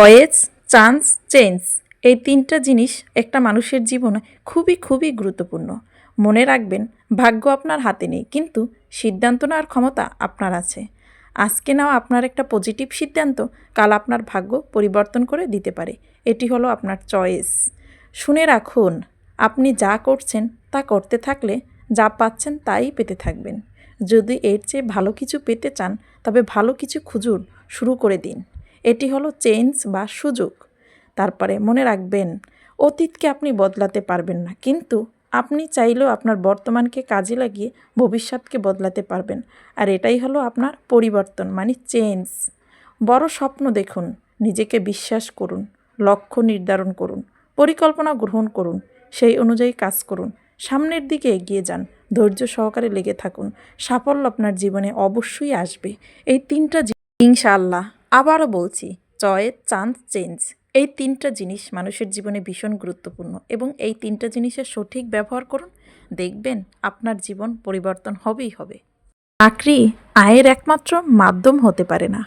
Choice chance change এই তিনটা জিনিস একটা মানুষের জীবনে খুবই খুবই গুরুত্বপূর্ণ। মনে রাখবেন, ভাগ্য আপনার হাতে নেই, কিন্তু সিদ্ধান্ত নেওয়ার ক্ষমতা আপনার আছে। আজকে নাও আপনার একটা পজিটিভ সিদ্ধান্ত, কাল আপনার ভাগ্য পরিবর্তন করে দিতে পারে। এটি হলো আপনার চয়েস শুনে রাখুন, আপনি যা করছেন তা করতে থাকলে যা পাচ্ছেন তাই পেতে থাকবেন। যদি এর চেয়ে ভালো কিছু পেতে চান, তবে ভালো কিছু খুঁজুন, শুরু করে দিন। এটি হলো চেঞ্জ বা সুযোগ। তারপরে মনে রাখবেন, অতীতকে আপনি বদলাতে পারবেন না, কিন্তু আপনি চাইলেও আপনার বর্তমানকে কাজে লাগিয়ে ভবিষ্যৎকে বদলাতে পারবেন। আর এটাই হলো আপনার পরিবর্তন মানে চেঞ্জ। বড় স্বপ্ন দেখুন, নিজেকে বিশ্বাস করুন, লক্ষ্য নির্ধারণ করুন, পরিকল্পনা গ্রহণ করুন, সেই অনুযায়ী কাজ করুন, সামনের দিকে এগিয়ে যান, ধৈর্য সহকারে লেগে থাকুন, সাফল্য আপনার জীবনে অবশ্যই আসবে। এই তিনটা ইনশাআল্লাহ। আবারও বলছি চয়েস চান্স, চেঞ্জ। এই তিনটা জিনিস মানুষের জীবনে ভীষণ গুরুত্বপূর্ণ এবং এই তিনটা জিনিসের সঠিক ব্যবহার করুন, দেখবেন আপনার জীবন পরিবর্তন হবেই হবে। চাকরি আয়ের একমাত্র মাধ্যম হতে পারে না।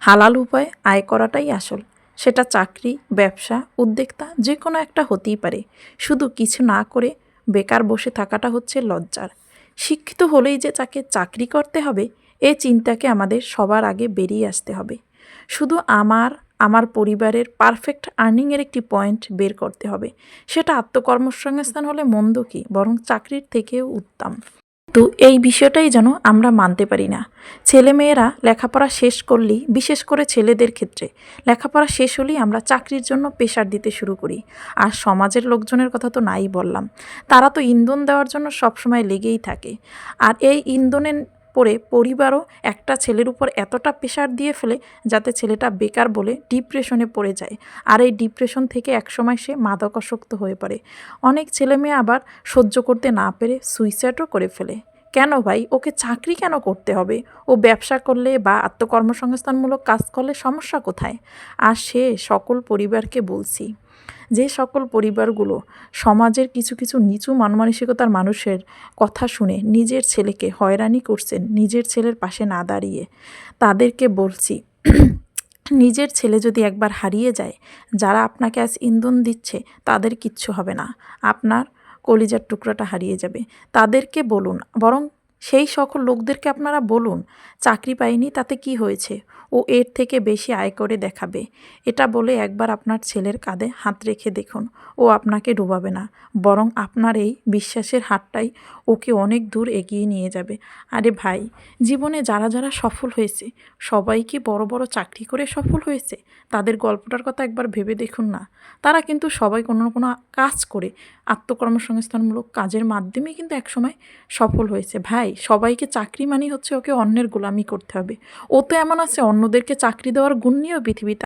হালাল উপায়ে আয় করাটাই আসল। সেটা চাকরি, ব্যবসা, উদ্যোক্তা যে কোনো একটা হতেই পারে। শুধু কিছু না করে বেকার বসে থাকাটা হচ্ছে লজ্জার। শিক্ষিত হলেই যে তাকে চাকরি করতে হবে, এ চিন্তাকে আমাদের সবার আগে বেরিয়ে আসতে হবে। শুধু আমার আমার পরিবারের পারফেক্ট আর্নিংয়ের একটি পয়েন্ট বের করতে হবে। সেটা আত্মকর্মসংস্থান হলে মন্দ কি? বরং চাকরির থেকেও উত্তম। তো এই বিষয়টাই যেন আমরা মানতে পারি না। ছেলেমেয়েরা লেখাপড়া শেষ করলেই, বিশেষ করে ছেলেদের ক্ষেত্রে, লেখাপড়া শেষ হলেই আমরা চাকরির জন্য প্রেশার দিতে শুরু করি। আর সমাজের লোকজনের কথা তো নাই বললাম। তারা তো ইন্ধন দেওয়ার জন্য সবসময় লেগেই থাকে। আর এই ইন্ধনের পরে পরিবারও একটা ছেলের উপর এতটা প্রেশার দিয়ে ফেলে যাতে ছেলেটা বেকার বলে ডিপ্রেশনে পড়ে যায়। আর এই ডিপ্রেশন থেকে একসময় সে মাদকাসক্ত হয়ে পড়ে। অনেক ছেলে মেয়ে আবার সহ্য করতে না পেরে সুইসাইডও করে ফেলে। কেন ভাই? ওকে চাকরি কেন করতে হবে? ও ব্যবসা করলে বা আত্মকর্মসংস্থানমূলক কাজ করলে সমস্যা কোথায়? আর সে সকল পরিবারকে বলছি। যে সকল পরিবারগুলো সমাজের কিছু কিছু নিচু মানমানসিকতার মানুষের কথা শুনে নিজের ছেলেকে হয়রানি করছেন, নিজের ছেলের পাশে না দাঁড়িয়ে। তাদেরকে বলছি, নিজের ছেলে যদি একবার হারিয়ে যায়, যারা আপনাকে আজ ইন্ধন দিচ্ছে, তাদের কিচ্ছু হবে না। আপনার কলিজার টুকরাটা হারিয়ে যাবে। তাদেরকে বলুন, বরং সেই সকল লোকদেরকে আপনারা বলুন, চাকরি পায়নি, তাতে কি হয়েছে? ও এর থেকে বেশি আয় করে দেখাবে। এটা বলে একবার আপনার ছেলের কাঁধে হাত রেখে দেখুন, ও আপনাকে ডুবাবে না। বরং আপনার এই বিশ্বাসের হাতটাই ওকে অনেক দূর এগিয়ে নিয়ে যাবে। আরে ভাই, জীবনে যারা যারা সফল হয়েছে, সবাই কি বড় বড় চাকরি করে সফল হয়েছে? তাদের গল্পটার কথা একবার ভেবে দেখুন না। তারা কিন্তু সবাই কোনো না কোনো কাজ করে, আত্মকর্মসংস্থানমূলক কাজের মাধ্যমে কিন্তু একসময় সফল হয়েছে। ভাই সবাইকে চাকরি মানেই হচ্ছে ওকে অন্যের গোলামি করতে হবে। ও তো এমন আছে, অন্যদেরকে চাকরি দেওয়ার গুণ নিয়েও পৃথিবীতে